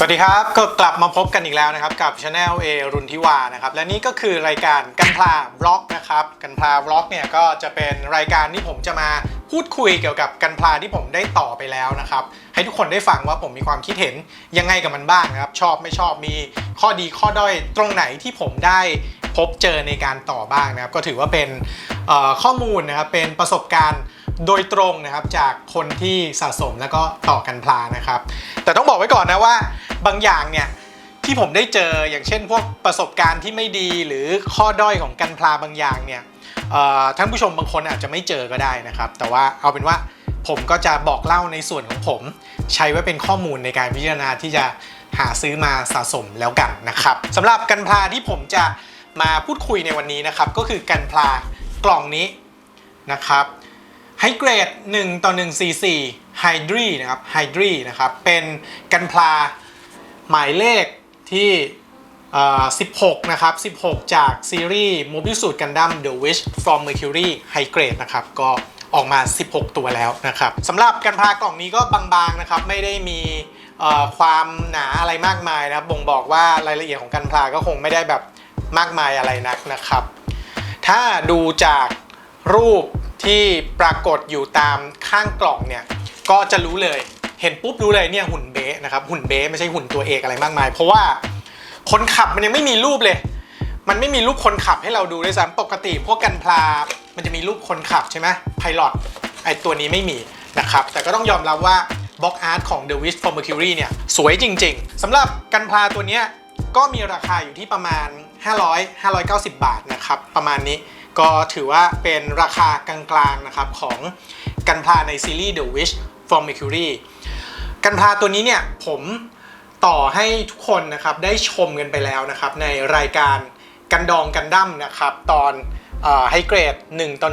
สวัสดีครับ ก็กลับมาพบกันอีกแล้วนะครับ กับ Channel A รุนทิวานะครับ และนี่ก็คือรายการกันพลาบล็อกนะครับ กันพลาบล็อกเนี่ยก็จะเป็นรายการที่ผมจะมาพูดคุยเกี่ยวกับกันพลาที่ผมได้ต่อไปแล้วนะครับ ให้ทุกคนได้ฟังว่าผมมีความคิดเห็นยังไงกับมันบ้างนะครับ ชอบไม่ชอบมีข้อดีข้อด้อยตรงไหนที่ผมได้พบเจอในการต่อบ้างนะครับ ก็ถือว่าเป็นข้อมูลนะครับเป็นประสบการณ์ โดยตรงนะครับจากคนที่สะสมแล้วก็ต่อกันพลานะครับ แต่ต้องบอกไว้ก่อนนะว่าบางอย่างเนี่ยที่ผมได้เจออย่างเช่น พวกประสบการณ์ที่ไม่ดีหรือข้อด้อยของกันพลาบางอย่างเนี่ยท่านผู้ชมบางคนอาจจะไม่เจอก็ได้นะครับ แต่ว่าเอาเป็นว่าผมก็จะบอกเล่าในส่วนของผม ใช้ไว้เป็นข้อมูลในการพิจารณาที่จะหาซื้อมาสะสมแล้วกันนะครับสำหรับกันพลาที่ผมจะมาพูดคุยในวันนี้นะครับ ก็คือกันพลากล่องนี้นะครับ ไฮเกรด 1 ต่อ 1 4 4ไฮดรีนะครับไฮดรีนะครับ เป็นกันพลาหมายเลขที่เอ่อ16 นะครับ 16 จากซีรีส์ Mobile Suit Gundam The Wish from Mercury High Grade นะครับ ก็ออกมา 16 ตัวแล้วนะครับสำหรับกันพลากล่องนี้ก็บางๆนะครับ ไม่ได้มีเอ่อความหนาอะไรมากมายนะครับ บ่งบอกว่ารายละเอียดของกันพลาก็คงไม่ได้แบบมากมายอะไรนักนะครับ ถ้าดูจากรูป ที่ปรากฏอยู่ตามข้างกล่องเนี่ยก็จะรู้เลยเห็นปุ๊บรู้เลยเนี่ยหุ่นเบสนะครับหุ่นเบสไม่ใช่หุ่นตัวเอกอะไรมากมาย เพราะว่าคนขับมันยังไม่มีรูปเลย มันไม่มีรูปคนขับให้เราดูด้วยซ้ำปกติ พวกกันพลา มันจะมีรูปคนขับใช่ไหมไพลอตไอตัวนี้ไม่มีนะครับแต่ก็ต้องยอมรับว่าบล็อกอาร์ตของ The Wish for Mercury เนี่ยสวยจริง ๆสำหรับกันพลาตัวนี้ก็มีราคาอยู่ที่ประมาณ 500 590 บาทนะครับประมาณนี้ ก็ถือว่าเป็นราคากลางๆนะครับของกันพลาในซีรีส์ The Wish from Mercury กันพลาตัวนี้เนี่ยผมต่อให้ทุกคนนะครับได้ชมกันไปแล้วนะครับในรายการกันดองกันดั้มนะครับตอนไฮเกรด 1 ต่อ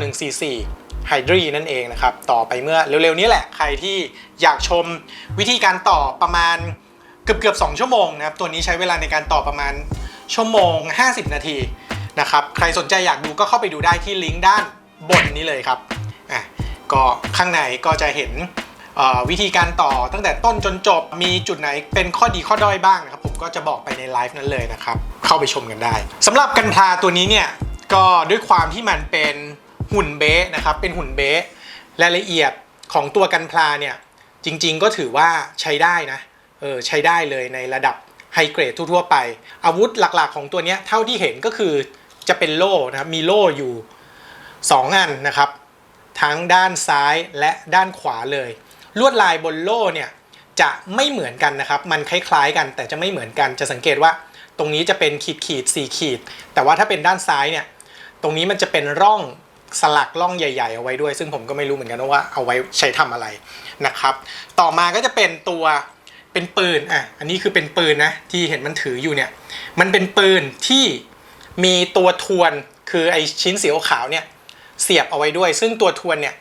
144ไฮดรีนั่นเองนะครับต่อไปเมื่อเร็วๆนี้แหละใครที่อยากชมวิธีการต่อประมาณเกือบๆ2ชั่วโมงนะครับตัวนี้ใช้เวลาในการต่อประมาณชั่วโมง 50 นาที นะครับ ใครสนใจอยากดูก็เข้าไปดูได้ที่ลิงก์ด้านบนนี้เลยครับอะก็ข้างในก็จะเห็นวิธีการต่อตั้งแต่ต้นจนจบมีจุดไหนเป็นข้อดีข้อด้อยบ้างนะครับ ผมก็จะบอกไปในไลฟ์นั้นเลยนะครับ เข้าไปชมกันได้สำหรับกันพลาตัวนี้เนี่ย ก็ด้วยความที่มันเป็นหุ่นเบสนะครับ เป็นหุ่นเบสรายละเอียดของตัวกันพลาเนี่ย จริงๆก็ถือว่าใช้ได้นะเออใช้ได้เลยในระดับไฮเกรดทั่วๆไป อาวุธหลักๆ ของตัวนี้เท่าที่เห็นก็คือ จะเป็นโล่นะครับมีโล่อยู่ 2 อันนะครับ ทั้งด้านซ้ายและด้านขวาเลย ลวดลายบนโล่เนี่ยจะไม่เหมือนกันนะครับ มันคล้ายๆกันแต่จะไม่เหมือนกันจะสังเกตว่า ตรงนี้จะเป็นขีดขีดสี่ขีด แต่ว่าถ้าเป็นด้านซ้ายเนี่ยตรงนี้มันจะเป็นร่องสลักร่องใหญ่ๆ เอาไว้ด้วย ซึ่งผมก็ไม่รู้เหมือนกันว่าเอาไว้ใช้ทำอะไรนะครับ ต่อมาก็จะเป็นตัวเป็นปืนอะอันนี้คือเป็นปืนนะที่เห็นมันถืออยู่เนี่ยมันเป็นปืนที่ มีตัวทวนคือไอชิ้นสีขาวเนี่ยเสียบเอาไว้ด้วย ซึ่งตัวทวนเนี่ย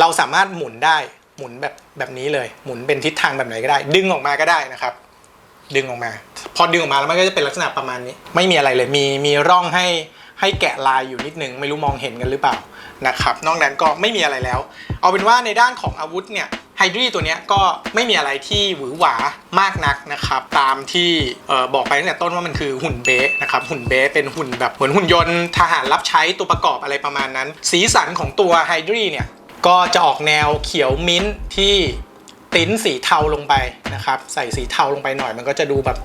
เราสามารถหมุนได้หมุนแบบแบบนี้เลย หมุนเป็นทิศทางแบบไหนก็ได้ ดึงออกมาก็ได้นะครับ ดึงออกมา พอดึงออกมาแล้วมันก็จะเป็นลักษณะประมาณนี้ ไม่มีอะไรเลยมีมีร่องให้ให้แกะลายอยู่นิดนึง ไม่รู้มองเห็นกันหรือเปล่านะครับ นอกนั้นก็ไม่มีอะไรแล้ว เอาเป็นว่าในด้านของอาวุธเนี่ย ไฮดรีตัวนี้ก็ไม่มีอะไรที่หวือหวามากนักนะครับ ตามที่บอกไปตั้งแต่ต้นว่ามันคือหุ่นเบสนะครับ หุ่นเบสเป็นหุ่นแบบเหมือนหุ่นยนต์ทหารรับใช้ตัวประกอบอะไรประมาณนั้น สีสันของตัวไฮดรีเนี่ย ก็จะออกแนวเขียวมิ้นท์ที่ติ้นสีเทาลงไปนะครับ ใส่สีเทาลงไปหน่อย มันก็จะดูแบบ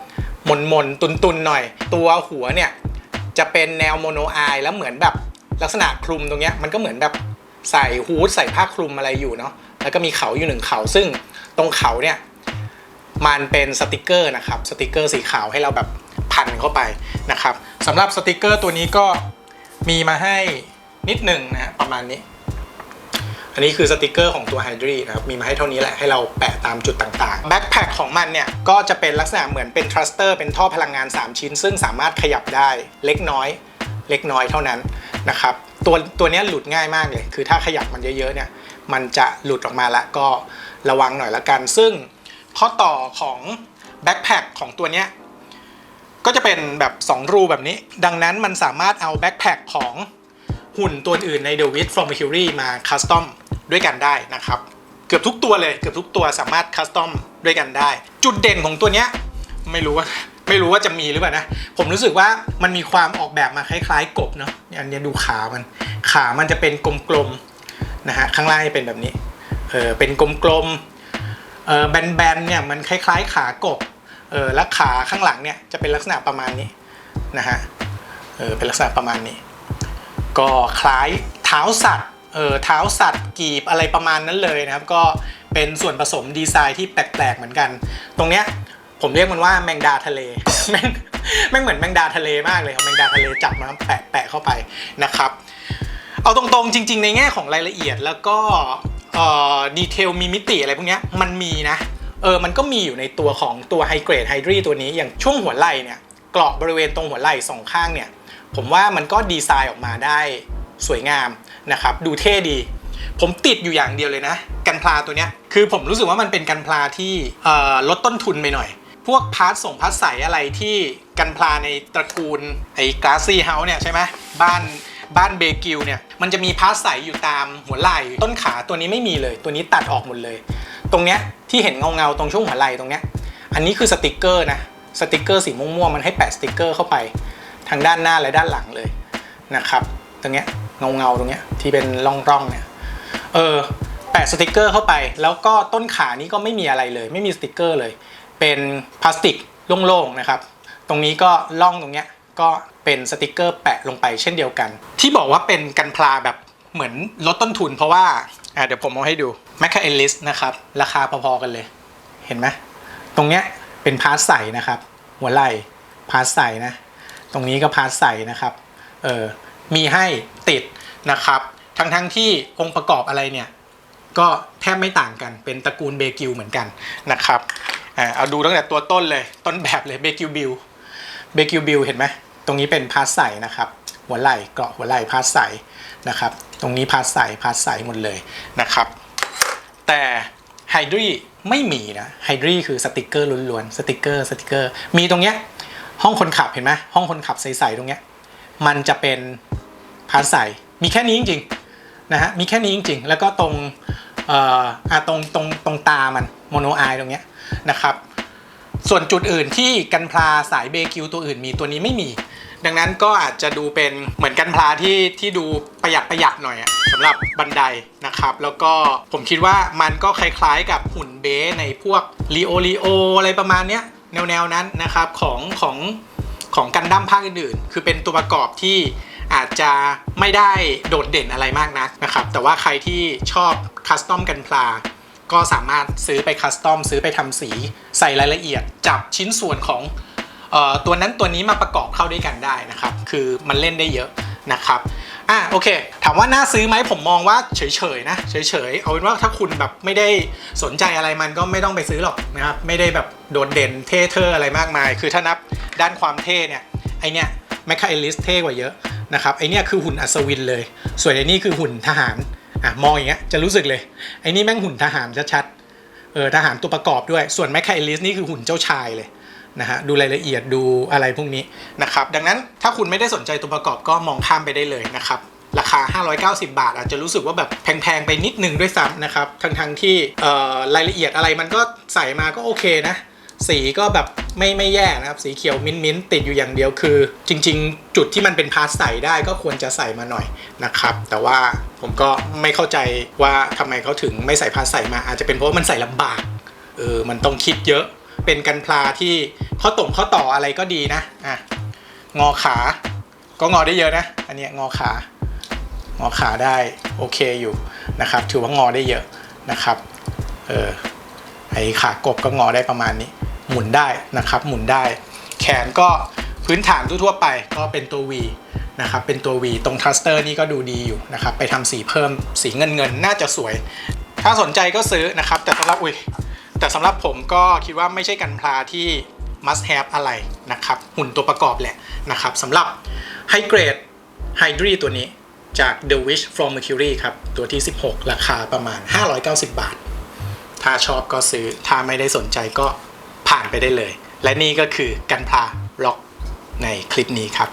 มนมนๆตุนตุนๆหน่อย ตัวหัวเนี่ยจะเป็นแนวโมโนไอแล้วเหมือนแบบลักษณะคลุมตรงเนี้ยมันก็เหมือนแบบใส่ฮูดใส่ผ้าคลุมอะไรอยู่เนาะ แล้วก็มีเขาอยู่หนึ่งเขาซึ่งตรงเขาเนี่ยมันเป็นสติกเกอร์นะครับสติกเกอร์สีขาวให้เราแบบพันเข้าไปนะครับสำหรับสติกเกอร์ตัวนี้ก็มีมาให้นิดหนึ่งนะฮะประมาณนี้ อันนี้คือสติกเกอร์ของตัว h y d r y นะครับมีมาให้เท่านี้แหละให้เราแปะตามจุดต่างๆแบ็คแพคของมันเนี่ยก็จะเป็นลักษณะเหมือนเป็นทรัสเตอร์เป็นท่อพลังงาน 3 ชิ้น ซึ่งสามารถขยับได้เล็กน้อย เล็กน้อยเท่านั้นนะครับตัวตัวนี้หลุดง่ายมากเลย คือถ้าขยับมันเยอะๆเนี่ย มันจะหลุดออกมาละก็ระวังหน่อยละกัน ซึ่งข้อต่อของแบ็คแพคของตัวเนี้ยก็จะเป็นแบบ 2 รูแบบนี้ ดังนั้นมันสามารถเอาแบ็คแพคของหุ่นตัวอื่นใน The w i t from Mercury มาคัสตอมด้วยกันได้นะครับ เกือบทุกตัวเลยเกือบทุกตัวสามารถคัสตอมด้วยกันได้ จุดเด่นของตัวเนี้ยไม่รู้ว่าไม่รู้ว่าจะมีหรือเปล่านะ ผมรู้สึกว่ามันมีความออกแบบมาคล้ายๆกบเนาะอันนี้ดูขามัน ขามันจะเป็นกลมๆ นะฮะข้างล่างจะเป็นแบบนี้เออเป็นกลมๆเออแบนๆเนี่ยมันคล้ายๆขากบเออแล้วขาข้างหลังเนี่ยจะเป็นลักษณะประมาณนี้นะฮะเออเป็นลักษณะประมาณนี้ ก็คล้ายเท้าสัตว์เออเท้าสัตว์กีบอะไรประมาณนั้นเลยนะครับ ก็เป็นส่วนผสมดีไซน์ที่แปลกๆเหมือนกัน ตรงเนี้ยผมเรียกมันว่าแมงดาทะเลแม่งแม่งเหมือนแมงดาทะเลมากเลยแมงดาทะเลจับมาแปะแปะเข้าไปนะครับ เอาตรงๆจริง ๆ ในแง่ของรายละเอียดแล้วก็ดีเทลมีมิติอะไรพวกนี้มันมีนะเออมันก็มีอยู่ในตัวของตัวไฮเกรดไฮดรีตัวนี้อย่างช่วงหัวไหล่เนี่ยกราะบริเวณตรงหัวไหล่สองข้างเนี่ยผมว่ามันก็ดีไซน์ออกมาได้สวยงามนะครับดูเท่ดี ผมติดอยู่อย่างเดียวเลยนะ กันพลาตัวเนี้ยคือผมรู้สึกว่ามันเป็นกันพลาที่ลดต้นทุนไปหน่อย พวกพาร์ทส่งพาร์ทใสอะไรที่กันพลาในตระกูลไอ้กราซี่เฮาส์เนี่ยใช่ไหมบ้าน บ้านเบกิลเนี่ยมันจะมีพาร์ทใสอยู่ตามหัวไหล่ต้นขาตัวนี้ไม่มีเลย ตัวนี้ตัดออกหมดเลย ตรงเนี้ยที่เห็นเงาเงาๆตรงช่วงหัวไหล่ตรงเนี้ยอันนี้คือสติกเกอร์นะสติกเกอร์สีม่วงๆมันให้แปะสติกเกอร์เข้าไปทางด้านหน้าและด้านหลังเลยนะครับตรงเนี้ยเงาเงาๆตรงเนี้ยที่เป็นร่องๆเนี่ยเออแปะสติกเกอร์เข้าไป แล้วก็ต้นขานี้ก็ไม่มีอะไรเลย ไม่มีสติกเกอร์เลย เป็นพลาสติกโล่งๆนะครับ ตรงนี้ก็ล่องตรงเนี้ย ก็เป็นสติกเกอร์แปะลงไปเช่นเดียวกัน ที่บอกว่าเป็นกันพลาแบบเหมือนลดต้นทุนเพราะว่าอะเดี๋ยวผมเอาให้ดู m a c a e l i s นะครับราคาพอๆกันเลย เห็นไหมตรงเนี้ยเป็นพาร์ทใสนะครับ หัวไหล่พาร์ทใสนะ ตรงนี้ก็พาร์ทใสนะครับเออมีให้ติดนะครับ ทั้งๆที่องค์ประกอบอะไรเนี่ย ก็แทบไม่ต่างกันเป็นตระกูลเบกิลเหมือนกันนะครับอ่าเอาดูตั้งแต่ตัวต้นเลยต้นแบบเลยเบกิลบิล เบกิลบิลเห็นไหมตรงนี้เป็นพาร์ทใสนะครับ หัวไหล่เกาะหัวไหล่พาร์ทใสนะครับ ตรงนี้พาร์ทใสพาร์ทใสหมดเลยนะครับ แต่ไฮดรีไม่มีนะไฮดรีคือสติกเกอร์ล้วนๆสติกเกอร์สติกเกอร์มีตรงเนี้ยห้องคนขับเห็นไหมห้องคนขับใสๆตรงเนี้ยมันจะเป็นพาร์ทใสมีแค่นี้จริงๆนะฮะมีแค่นี้จริงๆ แล้วก็ตรงเอ่ออะตรงตรงตรงตามันโมโนไอตรงเนี้ยนะครับ ส่วนจุดอื่นที่กันพลาสายเบกิวตัวอื่นมีตัวนี้ไม่มี ดังนั้นก็อาจจะดูเป็นเหมือนกันพลาที่ที่ดูประหยัดประหยัดหน่อยสำหรับบันไดนะครับ แล้วก็ผมคิดว่ามันก็คล้ายๆกับหุ่นเบสในพวกลีโอลีโออะไรประมาณเนี้ยแนวๆนั้นนะครับของของของกันดั้มภาคอื่นๆ คือเป็นตัวประกอบที่อาจจะไม่ได้โดดเด่นอะไรมากนักนะครับ แต่ว่าใครที่ชอบคัสตอมกันพลา ก็สามารถซื้อไปคัสตอมซื้อไปทำสีใส่รายละเอียด จับชิ้นส่วนของออตัวนั้นตัวนี้มาประกอบเข้าด้วยกันได้นะครับ คือมันเล่นได้เยอะนะครับอะโอเค ถามว่าน่าซื้อไหมผมมองว่าเฉยๆนะเฉยๆเอาเป็นว่าถ้าคุณแบบไม่ได้สนใจอะไรมันก็ไม่ต้องไปซื้อหรอกนะครับไม่ได้แบบโดดเด่นเท่เทออะไรมากมาย คือถ้านับด้านความเท่เนี่ยไอเนี้ยแมคคาเอลิสเท่กว่าเยอะนะครับไอเนี้ยคือหุ่นอัศวินเลย ส่วนไอนี่คือหุ่นทหาร อะมองอย่างเงี้ยจะรู้สึกเลยไอ้นี่แม่งหุ่นทหารชัดๆเออทหารตัวประกอบด้วย ส่วนแมคคลิสนี่คือหุ่นเจ้าชายเลยนะฮะดูรายละเอียดดูอะไรพวกนี้นะครับดังนั้นถ้าคุณไม่ได้สนใจตัวประกอบก็มองข้ามไปได้เลยนะครับราคา 590 บาท อาจจะรู้สึกว่าแบบแพงๆไปนิดนึงด้วยซ้ำนะครับทั้งๆที่รายละเอียดอะไรมันก็ใส่มาก็โอเคนะ สีก็แบบไม่ไม่แย่นะครับ สีเขียวมิ้นมิ้นท์ติดอยู่อย่างเดียวคือ จริง ๆ จุดที่มันเป็นพาสใส่ได้ก็ควรจะใส่มาหน่อยนะครับ แต่ว่าผมก็ไม่เข้าใจว่าทำไมเขาถึงไม่ใส่พาสใส่มา อาจจะเป็นเพราะว่ามันใส่ลำบากเออมันต้องคิดเยอะ เป็นกันพลาที่ข้อต่งข้อต่ออะไรก็ดีนะอะงอขา ก็งอได้เยอะนะ อันเนี้ยงอขางอขาได้โอเคอยู่นะครับ ถือว่างอได้เยอะนะครับเออไอขากบก็งอได้ประมาณนี้ หมุนได้นะครับ หมุนได้ แขนก็พื้นฐานทั่วๆไปก็เป็นตัว V นะครับ เป็นตัว V ตรงทัสเตอร์นี่ก็ดูดีอยู่นะครับ ไปทำสีเพิ่มสีเงินเงินๆน่าจะสวย ถ้าสนใจก็ซื้อนะครับ แต่สำหรับอุ้ยแต่สำหรับผมก็คิดว่าไม่ใช่กันพลาที่ must have อะไรนะครับ หุ่นตัวประกอบแหละนะครับสำหรับ High Grade Hydri ตัวนี้จาก The Wish from Mercury ครับ ตัวที่ 16 ราคาประมาณ 590 บาท ถ้าชอบก็ซื้อ ถ้าไม่ได้สนใจก็ ผ่านไปได้เลย และนี่ก็คือกันพลาล็อกในคลิปนี้ครับ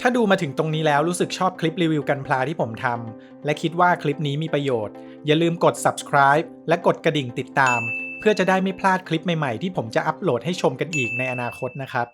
ถ้าดูมาถึงตรงนี้แล้วรู้สึกชอบคลิปรีวิวกันพลาที่ผมทำและคิดว่าคลิปนี้มีประโยชน์ อย่าลืมกด subscribe และกดกระดิ่งติดตาม เพื่อจะได้ไม่พลาดคลิปใหม่ๆ ที่ผมจะอัปโหลดให้ชมกันอีกในอนาคตนะครับ